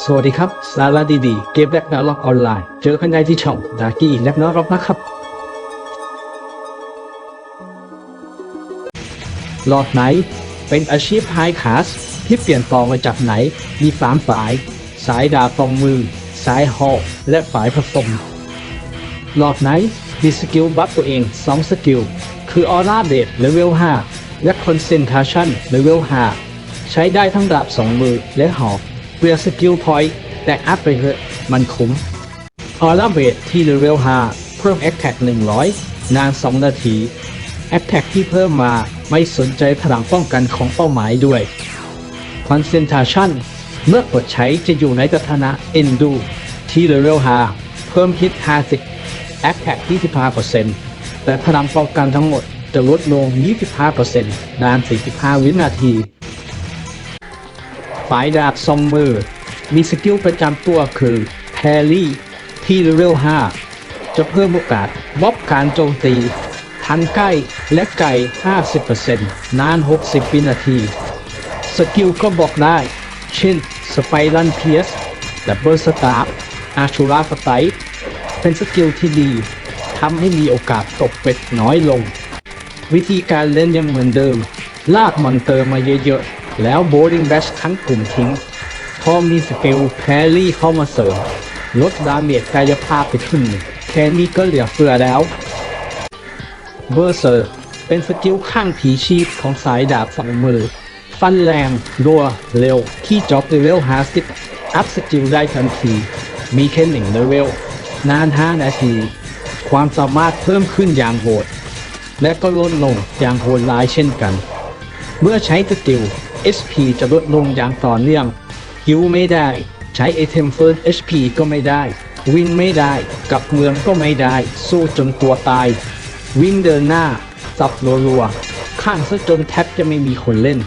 สวัสดีครับ สาระดีๆ เกมแลกนาล็อกออนไลน์ เจอกันได้ที่ช่องดากี้แลกนาล็อกนะครับ หลอดไหน เป็นอาชีพไฮคลาสที่เปลี่ยนต่อมาจากไหน มีสามสาย สายดาบตรงมือ สายหอกและสายผสม หลอดไหนมีสกิลบัฟตัวเอง 2 สกิล คือออร่าเดดเลเวล 5 และคอนเซนท r ชั่นเลเวล 5 ใช้ได้ทั้งดาบ 2 มือและหอก เปลือสกิลพอยต์แต่อัพไปเถอะมันคุ้มออร่าเบดที่เลเวล5เพิ่มแอคแท็ก100 นาน 2 นาทีแอคแท็กที่เพิ่มมาไม่สนใจพลังป้องกันของเป้าหมายด้วย Concentration เมื่อกดใช้จะอยู่ในสถานะ Endu ที่เลเวล5เพิ่มฮิต 50 Attack 25%แต่พลังป้องกันทั้งหมดจะลดลง 25%นาน 45 วินาที ฝ่ายดาบซอมเมือมีสกิลประจำตัวคือแพรี่ที่เลเวล5 จะเพิ่มโอกาสบ็อกการโจมตี ทันใกล้และไกล 50%นาน 60 วินาที สกิลก็บอกได้ เช่นสไปรันเพียสดับเบิลสตาร์อาชูราสไตเป็นสกิลที่ดีทำให้มีโอกาสตกเป็ดน้อยลง วิธีการเล่นยังเหมือนเดิม ลากมอนเตอร์มาเยอะๆ แล้วโบลิ่งแบชทั้งกลุ่มทิ้งพอมีสกิลแพรี่เข้ามาเสริม ลดดาเมจกายภาพไปครึ่งหนึ่งแค่นี้ก็เหลือเฟือแล้ว เบอร์เซอร์เป็นสกิลข้างผีชีพของสายดาบฝั่งมือ ฟันแรงรัวเร็ว ที่จ็อบเลเวล50อัพสกิลได้ทันที มีแค่หนึ่งเลเวล นาน 5 นาที ความสามารถเพิ่มขึ้นอย่างโหด และก็ลดลงอย่างโหดร้ายเช่นกัน เมื่อใช้สกิล SP จะลดลงอย่างต่อเนื่องฮิวไม่ได้ ใช้ไอเทมเฟิร์ส HP ก็ไม่ได้ วิ่งไม่ได้กับเมืองก็ไม่ได้ สู้จนตัวตาย วิ่งเดินหน้า สับรัวๆ ข้างซะจนแทบจะไม่มีคนเล่น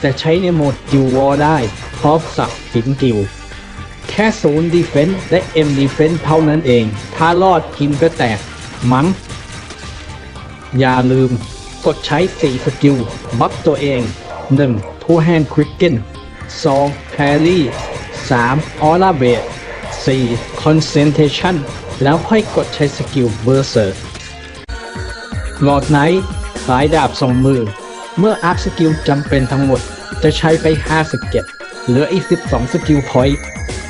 แต่ใช้ในโหมดกิววอได้พร้อมสับสิงกิวแค่ศูนย์ดีเฟนส์และ M ดีเฟนส์เท่านั้นเอง ถ้ารอดทีมก็แตก มั้ง อย่าลืม กดใช้ 4 สกิล บัฟตัวเอง 1. ผู้แฮนด์ควิกเกน 2. แพรี่ 3. ออร่าเบด 4. Concentration แล้วค่อยกดใช้สกิลเบอร์เซอร์หลอดไนท์สายดาบสองมือ เมื่ออัพสกิลจำเป็นทั้งหมด จะใช้ไป50เก็บเหลืออีก 12 สกิลพอยต์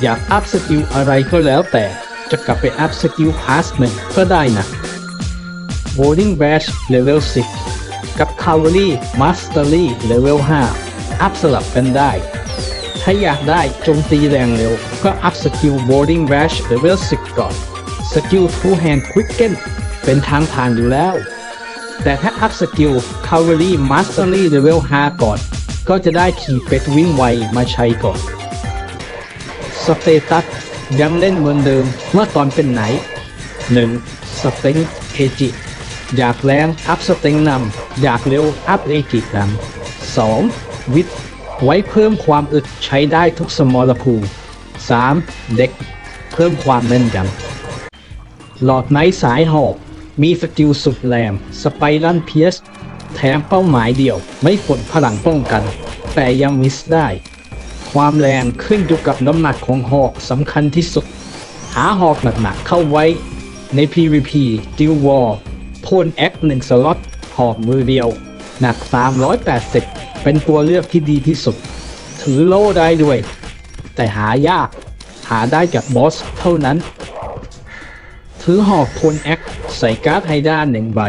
อยากอัพสกิลอะไรก็แล้วแต่จะกลับไปอัพสกิลพาสหนึ่งก็ได้นะ Bowling Bash Level 10กับ Cavalry Mastery Level 5 อัพสลับกันได้ ถ้าอยากได้โจมตีแรงเร็ว ก็อัพสกิล Boarding Bash Level 10ก่อน สกิล Two Hand Quicken เป็นทางผ่านอยู่แล้ว แต่ถ้าอัพสกิล Cavalry Mastery Level 5ก่อน ก็จะได้ขี่เป็ดวิ่งไวมาใช้ก่อน สเตตัสยังเล่นเหมือนเดิมเมื่อตอนเป็นไหน 1. สเต็งเอจิอยากแรงอัพสเต็งนำอยากเร็วอัพเอจินำ 2. วิทย์ไว้เพิ่มความอึดใช้ได้ทุกสมรภูมิ 3. เด็กเพิ่มความแม่นยำหลอดไม้สายหอกมีสกิลสุดแหลมสไปรันเพียสแถมเป้าหมายเดียว ไม่ฝนพลังป้องกัน แต่ยังมิสได้ ความแรงขึ้นอยู่กับน้ำหนักของหอกสำคัญที่สุด หาหอกหนักๆเข้าไว้ใน PVP ดิววอลโพนแอคหนึ่งสล็อตหอกมือเดียว หนัก 380 เป็นตัวเลือกที่ดีที่สุด ถือโล่ได้ด้วย แต่หายาก หาได้จากบอสเท่านั้น ถือหอกโพนแอคใส่การ์ดไฮด้านหนึ่งใบ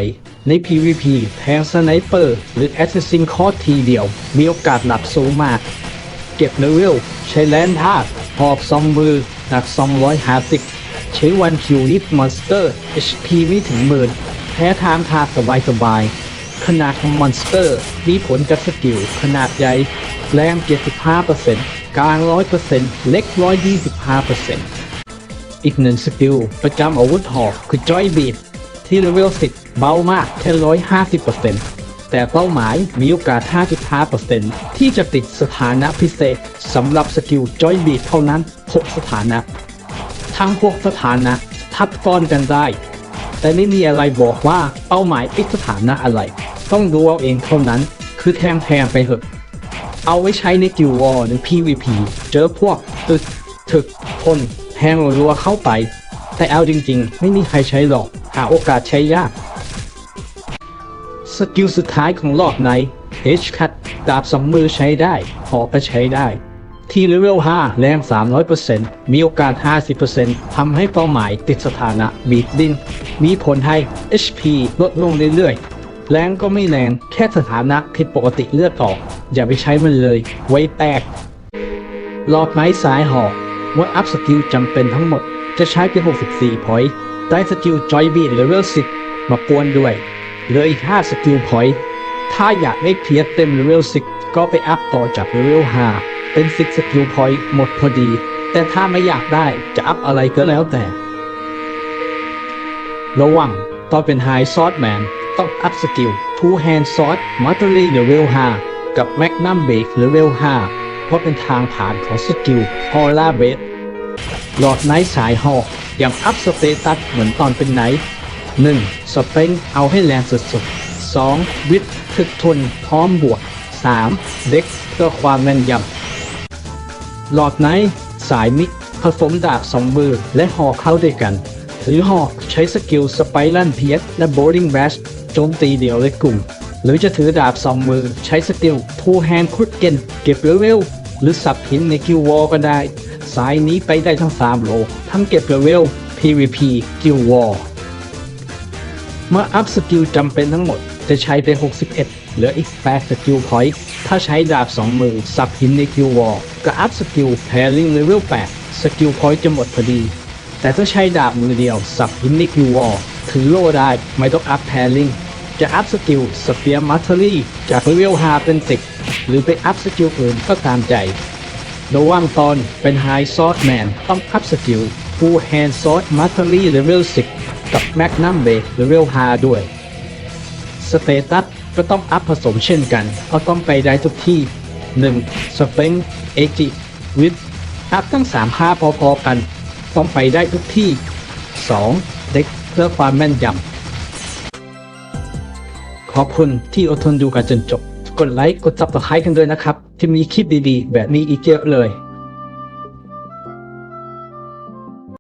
ใน PVP แทงสไนเปอร์ หรือแอสซิสซินคอร์ทีเดียว มีโอกาสหลับสูงมาก เก็บเลเวลใช้แลนธาตุหอกสองมือหนัก250ใช้วันคิวลิฟมอนสเตอร์ HP ไม่ถึงหมื่นแพ้ทางทาสบายสบาย ขนาดของมอนสเตอร์ มีผลกับสกิลขนาดใหญ่แรง 75%กลาง 100%เล็ก 125%อีกหนึ่งสกิลประจำอาวุธหอกคือจอยบีดที่เลเวล 10 เบามากแค่ 150%แต่เป้าหมายมีโอกาส 55%ที่จะติดสถานะพิเศษสำหรับสกิลจอยบีดเท่านั้น 6 สถานะ ทั้งพวกสถานะทับซ้อนกันได้ แต่ไม่มีอะไรบอกว่าเป้าหมายปิดสถานะอะไร ต้องดูเอาเองเท่านั้น คือแทงแทงไปเถอะ เอาไว้ใช้ในกิลวอร์หรือ PVP เจอพวกตึกถึกทนแทงรัวเข้าไป แต่เอาจริงๆ ไม่มีใครใช้หรอก หาโอกาสใช้ยาก สกิลสุดท้ายของรอบใน H cut ดาบสองมือใช้ได้หอกก็ใช้ได้ ที่เลเวล 5 แรง 300%มีโอกาส 50%ทำให้เป้าหมายติดสถานะบีดดิ้นมีผลให้ HP ลดลงเรื่อยๆ แรงก็ไม่แรงแค่สถานะผิดปกติเลือดออก อย่าไปใช้มันเลย ไว้แตก หลอดไม้สายหอกว่าอัพสกิลจำเป็นทั้งหมด จะใช้เป็น 64 พอยต์ได้สกิลจอยบีเลเวล 10 มาปวนด้วยเหลืออีก 5 สกิลพอยต์ถ้าอยากได้เพียรเต็มเลเวล 10 ก็ไปอัพต่อจากเลเวล 5 เป็น10สกิลพอยต์หมดพอดี แต่ถ้าไม่อยากได้จะอัพอะไรก็แล้วแต่ ระวังตอนเป็นไฮซอ r แมน ต้องอัพสกิลทูแฮนด์ซอ d มัตเตอรี่เลเวล5กับแมกนัมเบรกเลเวล5เพราะเป็นทางผ่านของสกิลฮอล l าเบสหลอดไนท์สายหอกอยังอัพสเตตัสเหมือนตอนเป็นไนท์ 1. สเปงเอาให้แรงสุดๆ 2. วิทถึกทนพร้อมบวก 3. เด็กเพื่อความแม่นยำหลอดไนท์สายมิกผสมดาบสองมือและหอกเข้าด้วยกัน หรือหอกใช้สกิลสไปรันเพียสและโบลิ่งแบชโจมตีเดี่ยวและกลุ่ม หรือจะถือดาบสองมือใช้สกิลทูแฮนด์คุดเกนเก็บเลเวลหรือสับหินในกิลวอลก็ได้ สายนี้ไปได้ทั้ง 3 โล ทั้งเก็บเลเวล PVP กิลวอลเมื่ออัพสกิลจำเป็นทั้งหมดจะใช้ไป 61 เหลืออีก8สกิลพอยต์ถ้าใช้ดาบ 2 มือ สับหินในคิววอลก็อัพสกิลแพริงเลเวล 8 สกิลพอยต์จะหมดพอดี แต่ถ้าใช้ดาบมือเดียว สับหินในคิวอลถือโล่ได้ไม่ต้องอัพแพริงจะอัพสกิลสเปียร์มัตเตอรี่จากเลเวล5เป็น10หรือไปอัพสกิลอื่นก็ตามใจระหว่างตอนเป็นไฮซอ r แมนต้องอัพสกิลฟูลแฮนด์ซอ d มัตเตอรี่เลเวล10 กับแมกนัมเบรเลเวล5ด้วยสเตตัสก็ต้องอัพผสมเช่นกันเพราะต้องไปได้ทุกที่ 1. สเปงเอจิวิทอัพทั้ง3 5พอๆกัน ต้องไปได้ทุกที่ 2. เด็กเพื่อความแม่นยำ ขอบคุณที่อดทนดูกันจนจบ กดไลค์กดซับสไครต์กันด้วยนะครับ ที่มีคลิปดีๆ แบบนี้อีกเยอะเลย